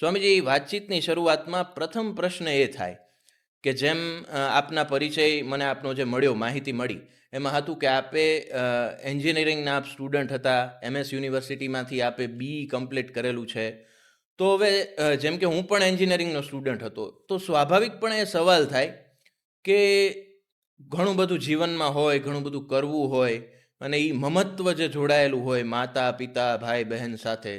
સ્વામીજી, વાતચીતની શરૂઆતમાં પ્રથમ પ્રશ્ન એ થાય કે જેમ આપના પરિચય મને આપનો જે મળ્યો, માહિતી મળી, એમાં હતું કે આપે એન્જિનિયરિંગના આપ સ્ટુડન્ટ હતા, એમએસ યુનિવર્સિટીમાંથી આપે બી કમ્પ્લીટ કરેલું છે. તો હવે જેમ કે હું પણ એન્જિનિયરિંગનો સ્ટુડન્ટ હતો, તો સ્વાભાવિકપણે એ સવાલ થાય કે ઘણું બધું જીવનમાં હોય, ઘણું બધું કરવું હોય, અને એ મમત્વ જે જોડાયેલું હોય, માતા, પિતા, ભાઈ, બહેન સાથે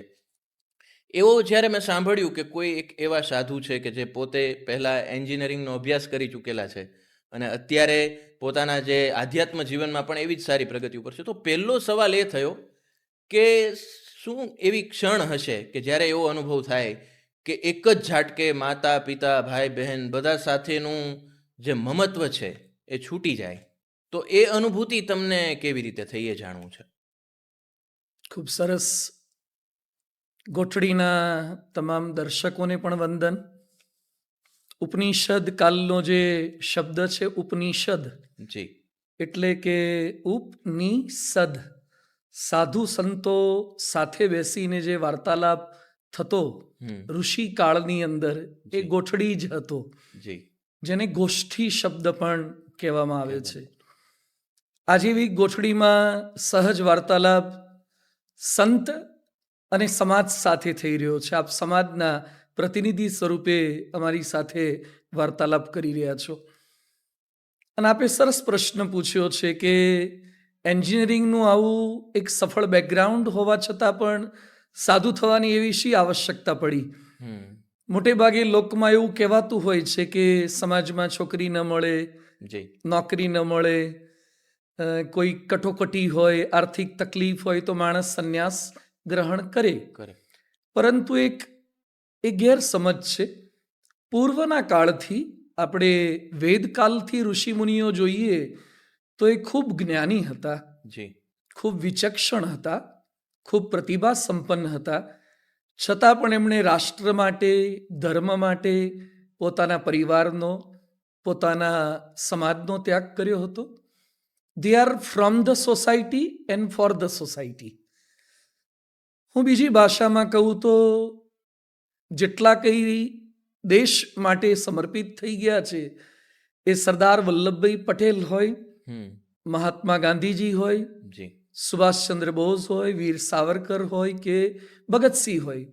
એવો જ્યારે મેં સાંભળ્યું કે કોઈ એક એવા સાધુ છે કે જે પોતે પહેલાં એન્જિનિયરિંગનો અભ્યાસ કરી ચૂકેલા છે અને અત્યારે પોતાના જે આધ્યાત્મ જીવનમાં પણ એવી જ સારી પ્રગતિ ઉપર છે, તો પહેલો સવાલ એ થયો કે શું એવી ક્ષણ હશે કે જ્યારે એવો અનુભવ થાય કે એક જ ઝાટકે માતા, પિતા, ભાઈ, બહેન બધા સાથેનું જે મમત્વ છે એ છૂટી જાય? તો એ અનુભૂતિ તમને કેવી રીતે થઈ એ જાણવું છે? ખૂબ સરસ ગોઠડીના તમામ દર્શકોને પણ વંદન. ઉપનિષદ કાલનો જે શબ્દ છે ઉપનિષદ જી. એટલે કે ઉપનિષદ. સાધુ સંતો સાથે બેસીને જે વાર્તાલાપ થતો ઋષિ કાળની અંદર એ ગોઠડી જ હતો. જી. જેને ગોષ્ઠી શબ્દ પણ કહેવામાં આવે છે. આજે એવી ગોઠડીમાં સહજ વાર્તાલાપ સંત અને સમાજ સાથે થઈ રહ્યો છે. આપ સમાજના પ્રતિનિધિ સ્વરૂપે અમારી સાથે વાર્તાલાપ કરી રહ્યા છો. અને આપે સરસ પ્રશ્ન પૂછ્યો છે કે એન્જિનિયરિંગનું આવું એક સફળ બેકગ્રાઉન્ડ હોવા છતાં પણ સાધુ થવાની એવી શી આવશ્યકતા પડી? મોટે ભાગે લોકમાં એવું કહેવાતું હોય છે કે સમાજમાં છોકરી ન મળે નોકરી ન મળે કોઈ કટોકટી હોય આર્થિક તકલીફ હોય તો માણસ સંન્યાસ ગ્રહણ કરે. કરે. પરંતુ એક એ ગેરસમજ છે. પૂર્વના કાળથી આપણે વેદકાલથી ઋષિમુનિઓ જોઈએ તો એ ખૂબ જ્ઞાની હતા. જી. ખૂબ વિચક્ષણ હતા. ખૂબ પ્રતિભા સંપન્ન હતા. છતાં પણ એમણે રાષ્ટ્ર માટે ધર્મ માટે પોતાના પરિવારનો પોતાના સમાજનો ત્યાગ કર્યો હતો. They are from the society and for the society હું બીજી ભાષામાં કહું તો જેટલા કંઈ દેશ માટે સમર્પિત થઈ ગયા છે એ સરદાર વલ્લભભાઈ પટેલ હોય મહાત્મા ગાંધીજી હોય સુભાષચંદ્ર બોઝ હોય વીર સાવરકર હોય કે ભગતસિંહ હોય.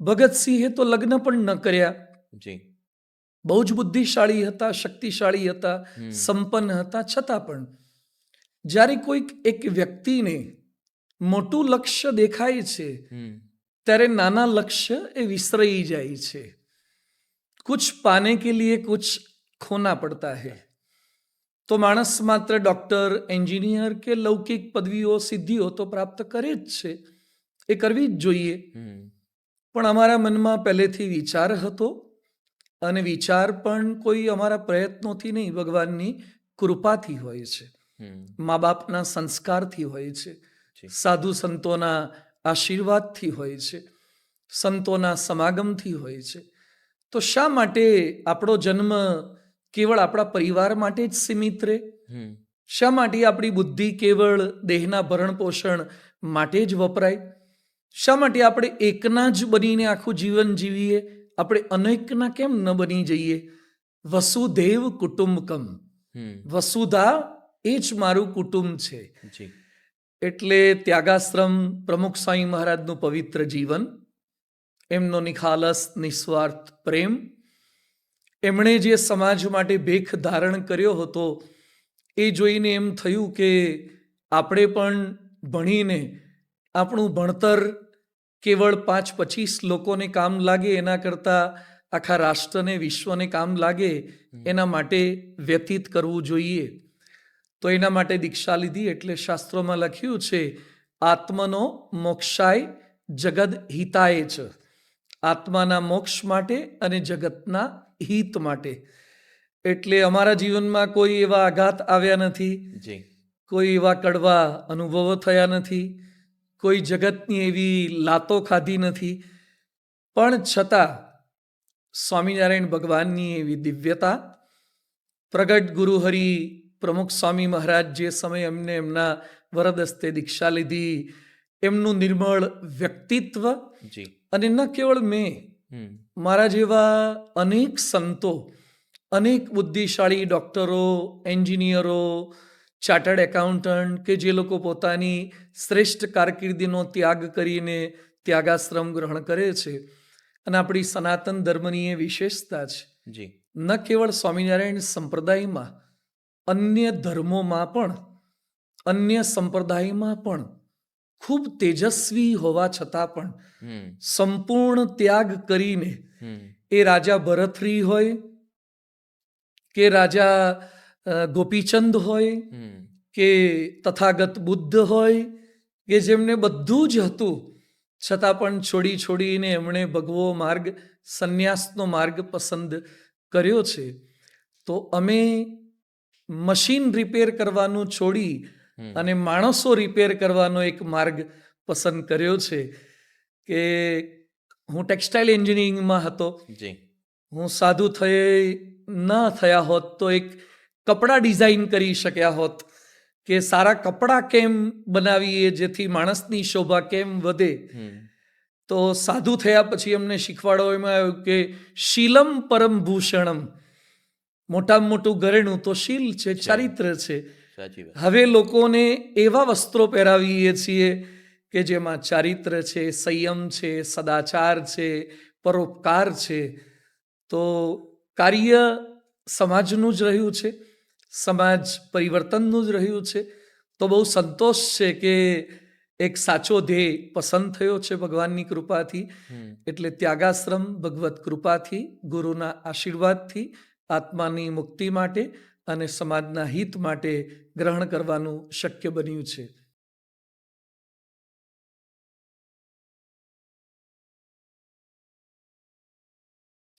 ભગતસિંહે તો લગ્ન પણ ન કર્યા. જી. બહુ જ બુદ્ધિશાળી હતા શક્તિશાળી હતા સંપન્ન હતા છતાં પણ જ્યારે કોઈક એક વ્યક્તિને મોટું લક્ષ્ય દેખાય છે. ત્યારે નાના લક્ષ્ય એ વિસરાઈ જાય છે. કુછ પાને કે લીએ કુછ ખોના પડતા હે. તો માણસ માત્ર ડોક્ટર એન્જિનિયર કે લૌકિક પદવીઓ સિદ્ધિઓ તો પ્રાપ્ત કરે જ છે. એ કરવી જ જોઈએ. પણ અમારા મનમાં પહેલેથી વિચાર હતો અને વિચાર પણ કોઈ અમારા પ્રયત્નોથી નહીં ભગવાનની કૃપાથી હોય છે. મા બાપના સંસ્કારથી હોય છે. સાધુ સંતોના આશીર્વાદથી હોય છે સંતોના સમાગમથી હોય છે. તો શા માટે આપણો જન્મ કેવળ આપણા પરિવાર માટે જ સીમિત રહે? શા માટે આપણી બુદ્ધિ કેવળ દેહના ભરણ પોષણ માટે જ વપરાય? શા માટે આપણે એકના જ બનીને આખું જીવન જીવીએ? આપણે અનેકના કેમ ન બની જઈએ? વસુદેવ કુટુંબકમ. વસુધા એ જ મારું કુટુંબ છે. એટલે ત્યાગાશ્રમ પ્રમુખ સ્વામી મહારાજનું પવિત્ર જીવન એમનો નિખાલસ નિસ્વાર્થ પ્રેમ એમણે જે સમાજ માટે ભેખ ધારણ કર્યો હતો એ જોઈને એમ થયું કે આપણે પણ ભણીને આપણું ભણતર કેવળ પાંચ પચીસ લોકોને કામ લાગે એના કરતાં આખા રાષ્ટ્રને વિશ્વને કામ લાગે એના માટે વ્યતીત કરવું જોઈએ. તો એના માટે દીક્ષા લીધી એટલે શાસ્ત્રોમાં લખ્યું છે આત્મનો મોક્ષાય જગદ હિતાય છે. આત્માના મોક્ષ માટે અને જગતના હિત માટે. એટલે અમારા જીવનમાં કોઈ એવા આઘાત આવ્યા નથી જી. કોઈ એવા કડવા અનુભવો થયા નથી કોઈ જગતની એવી લાતો ખાધી નથી. પણ છતાં સ્વામિનારાયણ ભગવાનની એવી દિવ્યતા પ્રગટ ગુરુહરિ પ્રમુખ સ્વામી મહારાજ જે સમય એમને એમના વરદસ્તે દીક્ષા લીધી એમનું નિર્મળ વ્યક્તિત્વ જી. અને ન કેવળ મેં મારા જેવા અનેક સંતો અનેક બુદ્ધિશાળી ડૉક્ટરો એન્જિનિયરો ચાર્ટર્ડ એકાઉન્ટન્ટ કે જે લોકો પોતાની શ્રેષ્ઠ કારકિર્દીનો ત્યાગ કરીને ત્યાગાશ્રમ ગ્રહણ કરે છે અને આપણી સનાતન ધર્મની એ વિશેષતા છે. જી. ન કેવળ સ્વામિનારાયણ સંપ્રદાયમાં અન્ય ધર્મોમાં પણ અન્ય સંપ્રદાયમાં પણ ખૂબ તેજસ્વી હોવા છતાં પણ સંપૂર્ણ ત્યાગ કરીને એ રાજા ભરથરી હોય કે રાજા ગોપીચંદ હોય કે તથાગત બુદ્ધ હોય કે જેમને બધું જ હતું છતાં પણ છોડી છોડીને એમણે ભગવો માર્ગ સંન્યાસનો માર્ગ પસંદ કર્યો છે તો અમે મશીન રિપેર કરવાનું છોડી અને માણસો રિપેર કરવાનો એક માર્ગ પસંદ કર્યો છે કે હું ટેક્સટાઇલ એન્જિનિયરિંગમાં હતો. હું સાધુ થઈ ન થયા હોત તો એક કપડાં ડિઝાઇન કરી શક્યા હોત કે સારા કપડાં કેમ બનાવીએ જેથી માણસની શોભા કેમ વધે. તો સાધુ થયા પછી અમને શીખવાડવામાં આવ્યું કે શીલમ પરમ ભૂષણમ. મોટામાં મોટું ઘરેણું તો શીલ છે ચારિત્ર છે. હવે લોકોને એવા વસ્ત્રો પહેરાવીએ છીએ કે જેમાં ચારિત્ર છે સંયમ છે સદાચાર છે પરોપકાર છે. તો કાર્ય સમાજનું જ રહ્યું છે સમાજ પરિવર્તનનું જ રહ્યું છે. તો બહુ સંતોષ છે કે એક સાચો ધ્યેય પસંદ થયો છે ભગવાનની કૃપાથી. એટલે ત્યાગાશ્રમ ભગવત કૃપાથી ગુરુના આશીર્વાદથી આત્માની મુક્તિ માટે અને સમાજના હિત માટે ગ્રહણ કરવાનું શક્ય બન્યું છે.